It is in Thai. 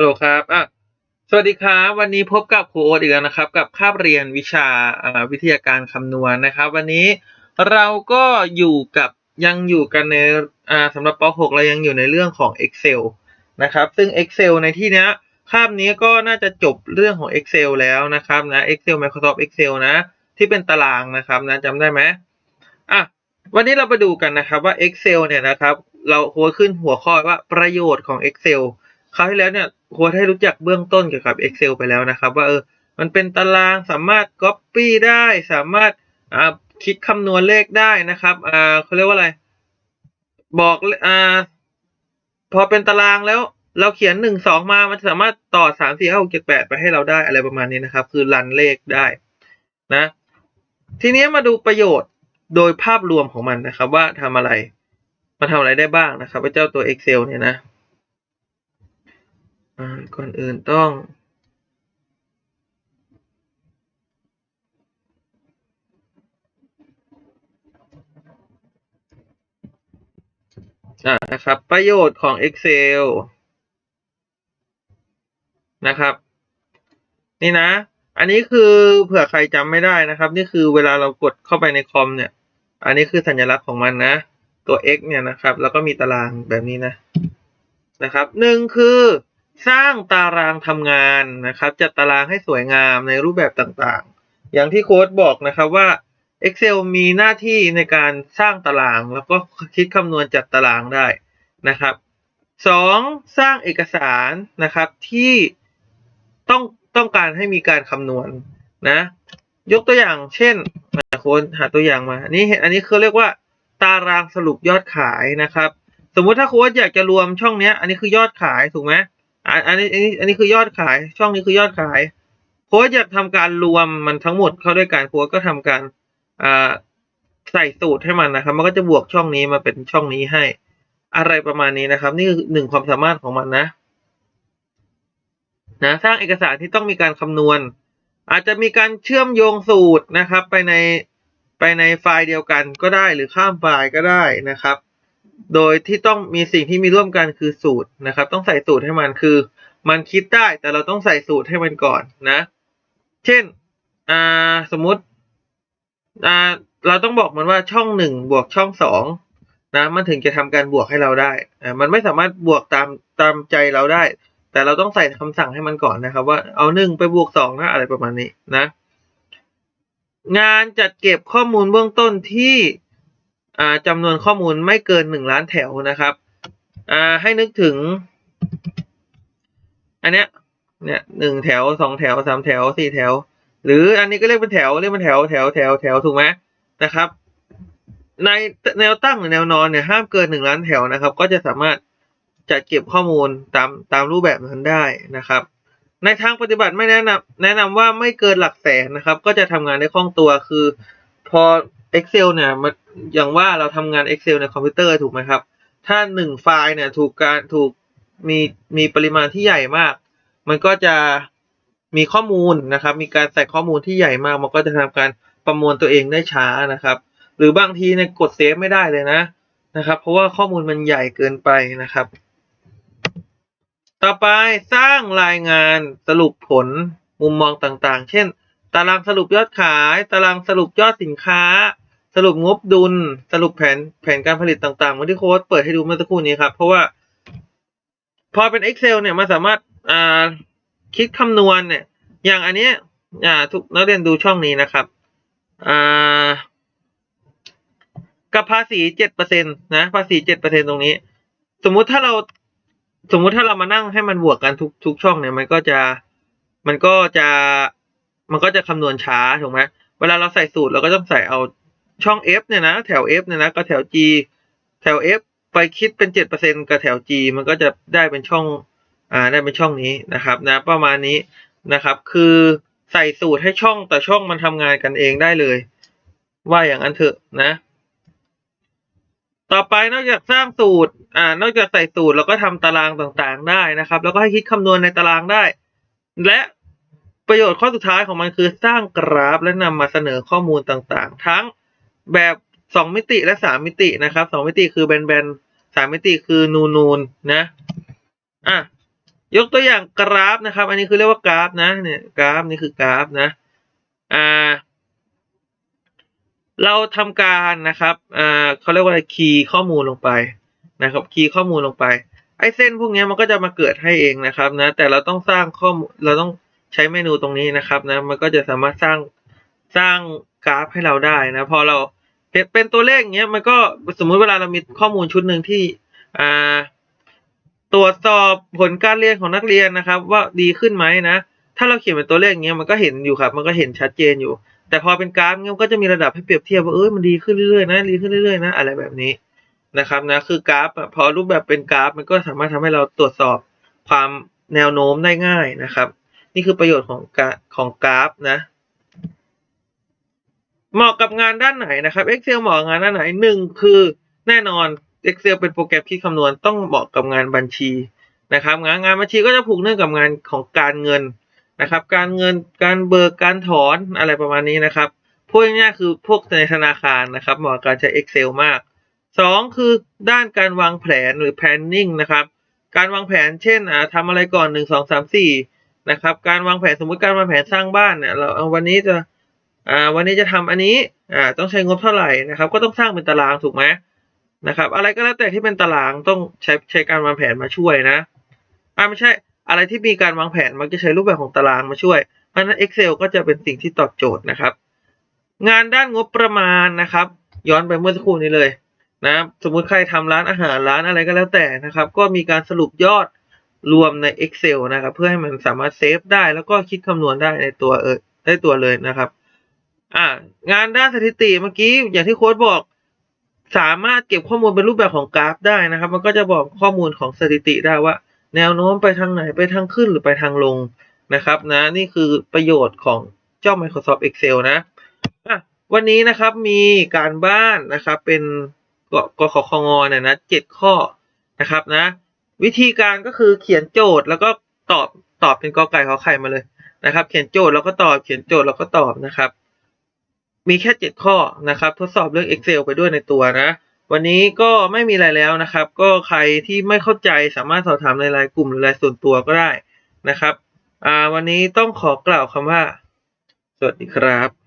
ฮัลโหลครับอะสวัสดีครับ วันนี้พบกับครูโอ๊ตอีกแล้วนะครับ กับคาบเรียนวิชาวิทยาการคำนวณนะครับ วันนี้เราก็อยู่กับยังอยู่กันในอ่าสำหรับป .6 เรายังอยู่ในเรื่องของ Excel นะครับ ซึ่ง Excel ในที่นี้คาบนี้ก็น่าจะจบเรื่องของ Excel แล้วนะครับนะ Excel Microsoft Excel นะ ที่เป็นตารางนะครับนะจำได้ไหมอะวันนี้เราไปดูกันนะครับว่า Excel เนี่ยนะครับ เราโค้ดขึ้นหัวข้อว่าประโยชน์ของ Excel คราวที่แล้วเนี่ยค้ดให้รู้จักเบื้องต้นเกี่ยวกับ Excel ไปแล้วนะครับ ว่าเออมันเป็นตารางสามารถ Copy ได้ สามารถอ่าคิดคำนวณเลขได้นะครับอ่าเขาเรียกว่าอะไร บอกอ่าพอเป็นตารางแล้วเราเขียนหนึ่งสองมา มันสามารถต่อสามสี่ห้าหกเจ็ดแปดไปให้เราได้อะไรประมาณนี้นะครับ คือรันเลขได้นะ ทีนี้มาดูประโยชน์โดยภาพรวมของมันนะครับ ว่าทำอะไรมาทำอะไรได้บ้างนะครับเจ้าตัว Excel เนี่ยนะ ก่อนอื่นต้องอ่านะครับ ประโยชน์ของ Excel นะครับ นี่นะ อันนี้คือเผื่อใครจำไม่ได้นะครับ นี่คือเวลาเรากดเข้าไปในคอมเนี่ย อันนี้คือสัญลักษณ์ของมันนะ ตัว x เนี่ยนะครับ แล้วก็มีตารางแบบนี้นะ นะครับหนึ่งคือ สร้างตารางทำงานนะครับ จัดตารางให้สวยงามในรูปแบบต่างๆ อย่างที่โค้ดบอกนะครับว่า Excel มีหน้าที่ในการสร้างตาราง แล้วก็คิดคำนวณจัดตารางได้นะครับสองสร้างเอกสารนะครับที่ต้องต้องการให้มีการคำนวณนะ ยกตัวอย่างเช่นโค้ดหาตัวอย่างมาอันนี้อันนี้คือเรียกว่าตารางสรุปยอดขายนะครับ สมมุติถ้าโค้ดอยากจะรวมช่องเนี้ยอันนี้คือยอดขายถูกไหม อันนี้อันนี้อันนี้คือยอดขาย ช่องนี้คือยอดขายโค้ดอยากทำการรวมมันทั้งหมดเข้าด้วยกันโค้ดก็ทำการอ่าใส่สูตรให้มันนะครับ มันก็จะบวกช่องนี้มาเป็นช่องนี้ให้ อะไรประมาณนี้นะครับ นี่คือหนึ่งความสามารถของมันนะ นะ สร้างเอกสารที่ต้องมีการคำนวณ อาจจะมีการเชื่อมโยงสูตรนะครับ ไปในไปในไฟล์เดียวกันก็ได้หรือข้ามไฟล์ก็ได้นะครับ โดยที่ต้องมีสิ่งที่มีร่วมกันคือสูตรนะครับ ต้องใส่สูตรให้มันคือ มันคิดได้แต่เราต้องใส่สูตรให้มันก่อนนะ เช่นอ่าสมมติอ่าเราต้องบอกมันว่าช่องหนึ่งบวกช่องสองนะมันถึงจะทำการบวกให้เราได้อ่ามันไม่สามารถบวกตามตามใจเราได้ แต่เราต้องใส่คำสั่งให้มันก่อนนะครับ ว่าเอาหนึ่งไปบวกสองนะอะไรประมาณนี้นะ งานจัดเก็บข้อมูลเบื้องต้นที่ จำนวนข้อมูลไม่เกินหนึ่งล้านแถวนะครับให้นึกถึง อันเนี้ยเนี่ยหนึ่งแถวสองแถวสามแถวสี่แถว หรืออันนี้ก็เรียกเป็นแถวเรียกเป็นแถวแถวแถวแถวถูกไหมนะครับ ในแนวตั้งหรือแนวนอนเนี่ยห้ามเกินหนึ่งล้านแถวนะครับ ก็จะสามารถจัดเก็บข้อมูลตามตามรูปแบบนั้นได้นะครับ ในทางปฏิบัติไม่แนะนำแนะนำว่าไม่เกินหลักแสนนะครับ ก็จะทำงานได้คล่องตัวคือ พอ Excel เนี่ยมันอย่างว่าเราทำงาน Excel ในคอมพิวเตอร์ถูกไหมครับ ถ้าหนึ่งไฟล์เนี่ยถูกการถูกมีมีปริมาณที่ใหญ่มาก มันก็จะมีข้อมูลนะครับ มีการใส่ข้อมูลที่ใหญ่มาก มันก็จะทำการประมวลตัวเองได้ช้านะครับ หรือบางทีเนี่ยกดเซฟไม่ได้เลยนะนะครับ เพราะว่าข้อมูลมันใหญ่เกินไปนะครับ ต่อไปสร้างรายงานสรุปผลมุมมองต่างๆ เช่น ตารางสรุปยอดขาย ตารางสรุปยอดสินค้า สรุปงบดุลสรุปแผนแผนการผลิตต่างๆเหมือนที่โค้ดเปิดให้ดูเมื่อสักครู่นี้ครับ เพราะว่า พอเป็น Excel เนี่ยมันสามารถอ่าคิดคำนวณเนี่ย อย่างอันเนี้ยอ่า ทุกนักเรียนดูช่องนี้นะครับอ่ากับภาษีเจ็ดเปอร์เซ็นตนะ ภาษีเจ็ดเปอร์เซ็นตรงนี้ สมมุติถ้าเราสมมุติถ้าเรามานั่งให้มันบวกกันทุกทุกช่องเนี่ย มันก็จะมันก็จะมันก็จะคำนวณช้าถูกไหมเวลาเราใส่สูตรเราก็ต้องใส่เอา ช่อง F เนี่ยนะ แถว F เนี่ยนะกับแถว G แถว F ไปคิดเป็นเจ็ดเปอร์เซ็นกับแถว G มันก็จะได้เป็นช่องอ่าได้เป็นช่องนี้นะครับนะประมาณนี้นะครับ คือใส่สูตรให้ช่องแต่ช่องมันทำงานกันเองได้เลย ว่าอย่างนั้นเถอะนะ ต่อไปนอกจากสร้างสูตรอ่านอกจากใส่สูตรเราก็ทำตารางต่างๆได้นะครับ แล้วก็ให้คิดคำนวณในตารางได้ และประโยชน์ข้อสุดท้ายของมันคือสร้างกราฟและนำมาเสนอข้อมูลต่างๆ ทั้ง แบบสองมิติและสามมิตินะครับสองมิติคือแบนๆสามมิติคือนูนๆนนะอะยกตัวอย่างกราฟนะครับ อันนี้คือเรียกว่ากราฟนะเนี่ยกราฟนี่คือกราฟนะอ่าเราทำการนะครับอ่าเขาเรียกว่าอะไรคีย์ข้อมูลลงไปนะครับ คีย์ข้อมูลลงไปไอ้เส้นพวกนี้มันก็จะมาเกิดให้เองนะครับนะ แต่เราต้องสร้างข้อมูลเราต้องใช้เมนูตรงนี้นะครับนะ มันก็จะสามารถสร้างสร้างกราฟให้เราได้นะ พอเรา เป็นตัวเลขอย่างเงี้ยมันก็สมมุติเวลาเรามีข้อมูลชุดหนึ่งที่อ่าตรวจสอบผลการเรียนของนักเรียนนะครับ ว่าดีขึ้นไหมนะ ถ้าเราเขียนเป็นตัวเลขอย่างเงี้ยมันก็เห็นอยู่ครับ มันก็เห็นชัดเจนอยู่ แต่พอเป็นกราฟเงี้ยมันก็จะมีระดับให้เปรียบเทียบว่าเอ้ยมันดีขึ้นเรื่อยๆนะดีขึ้นเรื่อยๆนะอะไรแบบนี้นะครับนะคือกราฟพอรูปแบบเป็นกราฟ มันก็สามารถทำให้เราตรวจสอบความแนวโน้มได้ง่ายนะครับ นี่คือประโยชน์ของกของกราฟนะ เหมาะกับงานด้านไหนนะครับ Excel เหมาะกับงานด้านไหนหนึ่งคือแน่นอน Excel เป็นโปรแกรมคิดคำนวณต้องเหมาะกับงานบัญชีนะครับ งานงานบัญชีก็จะผูกเนื่องกับงานของการเงินนะครับ การเงินการเบิกการถอนอะไรประมาณนี้นะครับพูดง่ายๆคือพวกในธนาคารนะครับ เหมาะกับการใช้ Excel มากสองคือด้านการวางแผนหรือ planning นะครับ การวางแผนเช่นอ่าทำอะไรก่อนหนึ่งสองสามสี่นะครับการวางแผนสมมุติการวางแผนสร้างบ้านเนี่ยเราเอาวันนี้จะ อ่าวันนี้จะทำอันนี้อ่าต้องใช้งบเท่าไหร่นะครับ ก็ต้องสร้างเป็นตารางถูกไหมนะครับ อะไรก็แล้วแต่ที่เป็นตารางต้องใช้ใช้การวางแผนมาช่วยนะอ่าไม่ใช่อะไรที่มีการวางแผนมันจะใช้รูปแบบของตารางมาช่วยเพราะฉะนั้น Excel ก็จะเป็นสิ่งที่ตอบโจทย์นะครับ งานด้านงบประมาณนะครับ ย้อนไปเมื่อสักครู่นี้เลยนะสมมุติใครทำร้านอาหารร้านอะไรก็แล้วแต่นะครับ ก็มีการสรุปยอดรวมใน Excel นะครับ เพื่อให้มันสามารถเซฟได้แล้วก็คิดคำนวณได้ในตัวเออได้ตัวเลยนะครับ อ่างานด้านสถิติเมื่อกี้อย่างที่โค้ดบอก สามารถเก็บข้อมูลเป็นรูปแบบของกราฟได้นะครับ มันก็จะบอกข้อมูลของสถิติได้ว่า แนวโน้มไปทางไหนไปทางขึ้นหรือไปทางลงนะครับ นะ นี่คือประโยชน์ของเจ้า Microsoft Excel นะอะวันนี้นะครับมีการบ้านนะครับ เป็นกกขคงเนี่ยนะเจ็ดข้อนะครับนะ วิธีการก็คือเขียนโจทย์แล้วก็ตอบตอบเป็นกอไก่ขอไข่มาเลยนะครับ เขียนโจทย์แล้วก็ตอบเขียนโจทย์แล้วก็ตอบนะครับ มีแค่เจ็ดข้อนะครับ ทดสอบเรื่อง Excel ไปด้วยในตัวนะ วันนี้ก็ไม่มีอะไรแล้วนะครับ ก็ใครที่ไม่เข้าใจสามารถสอบถามในไลน์กลุ่มหรือไลน์ส่วนตัวก็ได้นะครับ วันนี้ต้องขอกล่าวคำว่า สวัสดีครับ